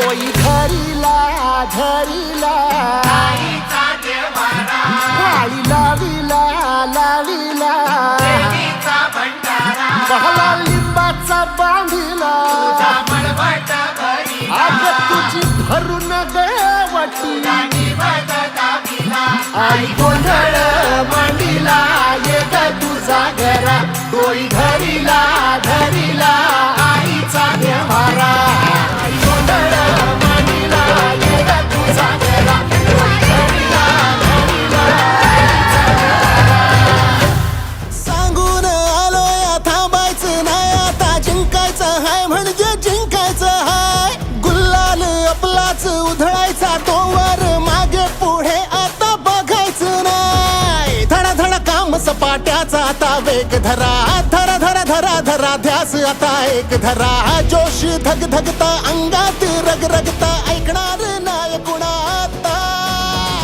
धरिला आईचा देवारा। काळी लावीला लावीला। बहला लिंबाचा बांधिला। आग तुझी भरून दाविला आई गोंधळ मांडीला ये ग तुझा घरा। डोई धरिला धरिला। उधळायचा तोवर मागे पुढे आता बघायचं नाही. धडा धडा काम सपाट्याचा आता वेग धरा. धरा धरा धरा धरा ध्यास आता एक धरा. जोश धग धगता अंगात रग रगता